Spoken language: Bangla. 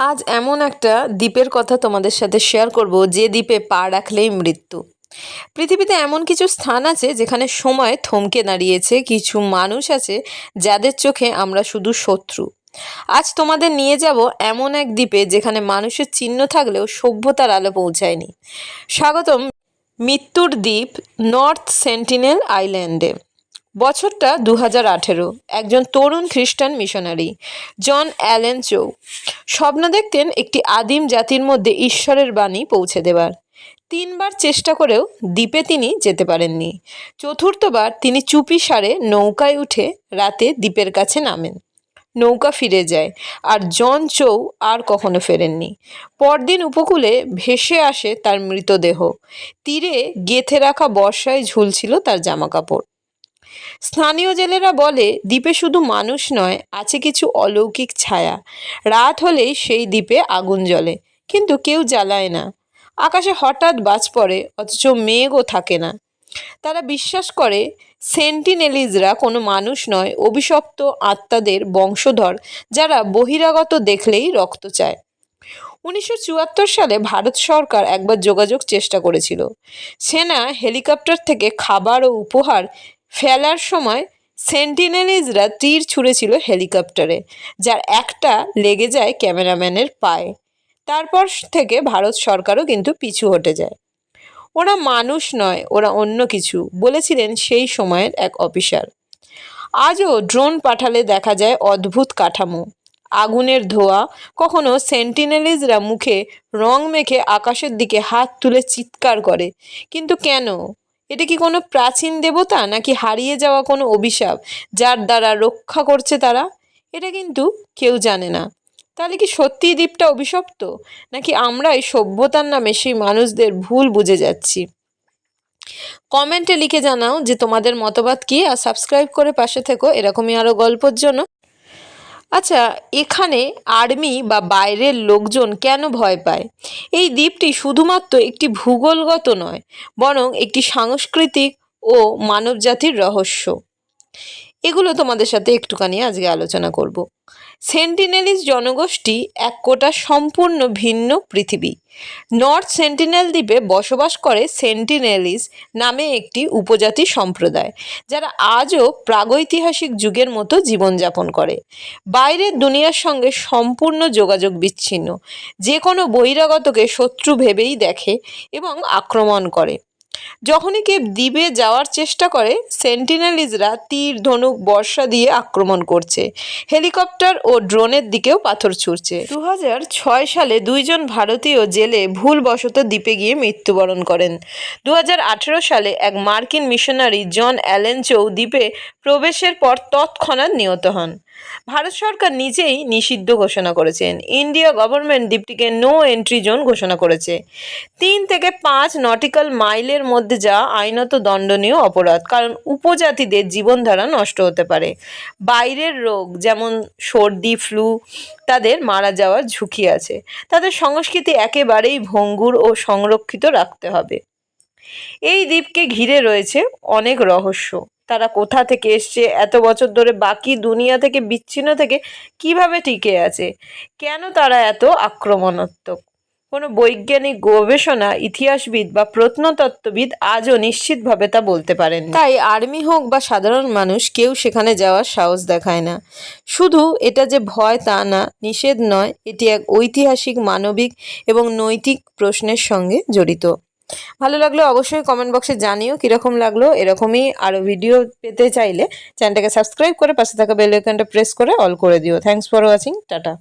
আজ এমন একটা দ্বীপের কথা তোমাদের সাথে শেয়ার করব, যে দ্বীপে পা রাখলেই মৃত্যু। পৃথিবীতে এমন কিছু স্থান আছে যেখানে সময় থমকে দাঁড়িয়েছে, কিছু মানুষ আছে যাদের চোখে আমরা শুধু শত্রু। আজ তোমাদের নিয়ে যাব এমন এক দ্বীপে যেখানে মানুষের চিহ্ন থাকলেও সভ্যতার আলো পৌঁছায়নি। স্বাগতম মৃত্যুর দ্বীপ নর্থ সেন্টিনেল আইল্যান্ডে। বছরটা দু হাজার আঠেরো। একজন তরুণ খ্রিস্টান মিশনারি, জন অ্যালেন চৌ। স্বপ্ন দেখতেন একটি আদিম জাতির মধ্যে ঈশ্বরের বাণী পৌঁছে দেবার। তিনবার চেষ্টা করেও দ্বীপে তিনি যেতে পারেননি। চতুর্থবার তিনি চুপি সারে নৌকায় উঠে রাতে দ্বীপের কাছে নামেন। নৌকা ফিরে যায়, আর জন চৌ আর কখনো ফেরেননি। পরদিন উপকূলে ভেসে আসে তার মৃতদেহ। তীরে গেথে রাখা বর্ষায় ঝুলছিল তার জামাকাপড়। স্থানীয় জেলেরা বলে, দ্বীপে শুধু মানুষ নয়, আছে কিছু অলৌকিক ছায়া। রাত হলেই সেই দ্বীপে আগুন জ্বলে, কিন্তু কেউ জ্বালায় না। আকাশে হঠাৎ বাজ পড়ে, অথচ মেঘও থাকে না। তারা বিশ্বাস করে, সেন্টিনেলিজরা কোনো মানুষ নয়, অভিশপ্ত আত্মাদের বংশধর, যারা বহিরাগত দেখলেই রক্ত চায়। উনিশশো চুয়াত্তর সালে ভারত সরকার একবার যোগাযোগ চেষ্টা করেছিল। সেনা হেলিকপ্টার থেকে খাবার ও উপহার ফেলার সময় সেন্টিনেলিজরা তীর ছুঁড়েছিল হেলিকপ্টারে, যার একটা লেগে যায় ক্যামেরাম্যানের পায়ে। তারপর থেকে ভারত সরকারও কিন্তু পিছু হটে যায়। ওরা মানুষ নয়, ওরা অন্য কিছু, বলেছিলেন সেই সময়ের এক অফিসার। আজও ড্রোন পাঠালে দেখা যায় অদ্ভুত কাঠামো। আগুনের ধোয়া, কখনো সেন্টিনেলিজরা মুখে রং মেখে আকাশের দিকে হাত তুলে চিৎকার করে। কিন্তু কেন? এটা কি কোনো প্রাচীন দেবতা নাকি হারিয়ে যাওয়া কোনো অভিশাপ যার দ্বারা রক্ষা করছে তারা? এটা কিন্তু কেউ জানে না। তাহলে কি সত্যিই দ্বীপটা অভিশপ্ত? নাকি আমরাই সভ্যতার নামে সেই মানুষদের ভুল বুঝে যাচ্ছি? কমেন্টে লিখে জানাও যে তোমাদের মতবাদ কি আর সাবস্ক্রাইব করে পাশে থেকো। এরকমই আরও গল্পর জন্য। আচ্ছা এখানে আর্মি বা বাইরের লোকজন কেন ভয় পায়? এই দ্বীপটি শুধুমাত্র একটি ভূগোলগত নয়, বরং একটি সাংস্কৃতিক ও মানবজাতির রহস্য। এগুলো তোমাদের সাথে একটুখানি আজকে আলোচনা করব। সেন্টিনেলিস জনগোষ্ঠী এক কোটা সম্পূর্ণ ভিন্ন পৃথিবী। নর্থ সেন্টিনেল দ্বীপে বসবাস করে সেন্টিনেলিস নামে একটি উপজাতি সম্প্রদায়, যারা আজও প্রাগৈতিহাসিক যুগের মতো জীবনযাপন করে। বাইরের দুনিয়ার সঙ্গে সম্পূর্ণ যোগাযোগ বিচ্ছিন্ন, যে কোনো বহিরাগতকে শত্রু ভেবেই দেখে এবং আক্রমণ করে। যখনই কেউ দ্বীপে যাওয়ার চেষ্টা করে, সেন্টিনেলিজরা তীর, ধনুক, বর্ষা দিয়ে আক্রমণ করছে। হেলিকপ্টার ও ড্রোনের দিকেও পাথর ছুঁড়ছে। দু সালে দুইজন ভারতীয় জেলে ভুলবশত দ্বীপে গিয়ে মৃত্যুবরণ করেন। দু হাজার আঠেরো সালে এক মার্কিন মিশনারি জন অ্যালেন চৌ দ্বীপে প্রবেশের পর তৎক্ষণাৎ নিহত হন। ভারত সরকার নিজেই নিষিদ্ধ ঘোষণা করেছেন। ইন্ডিয়া গভর্নমেন্ট দ্বীপটিকে নো এন্ট্রি জোন ঘোষণা করেছে। তিন থেকে পাঁচ নটিক্যাল মাইলের মধ্যে যা আইনত দণ্ডনীয় অপরাধ, কারণ উপজাতিদের জীবনধারা নষ্ট হতে পারে। বাইরের রোগ, যেমন সর্দি ফ্লু তাদের মারা যাওয়ার ঝুঁকি আছে। তাদের সংস্কৃতি একেবারেই ভঙ্গুর ও সংরক্ষিত রাখতে হবে। এই দ্বীপকে ঘিরে রয়েছে অনেক রহস্য। তারা কোথা থেকে এসছে, এত বছর ধরে বাকি দুনিয়া থেকে, বিচ্ছিন্ন থেকে কীভাবে টিকে আছে? কেন তারা এত আক্রমণাত্মক? কোনো বৈজ্ঞানিক গবেষণা, ইতিহাসবিদ বা প্রত্নতত্ত্ববিদ আজও নিশ্চিতভাবে তা বলতে পারেন তাই আর্মি হোক বা সাধারণ মানুষ, কেউ সেখানে যাওয়ার সাহস দেখায় না। শুধু এটা যে ভয় তা না, নিষেধ নয়, এটি এক ঐতিহাসিক, মানবিক এবং নৈতিক প্রশ্নের সঙ্গে জড়িত। ভালো লাগলে অবশ্যই কমেন্ট বক্সে জানিও কীরকম লাগল, এরকমই আরও ভিডিও পেতে চাইলে চ্যানেলটাকে সাবস্ক্রাইব করে পাশে থাকা বেল আইকনটা প্রেস করে অল করে দিও। Thanks for watching tata.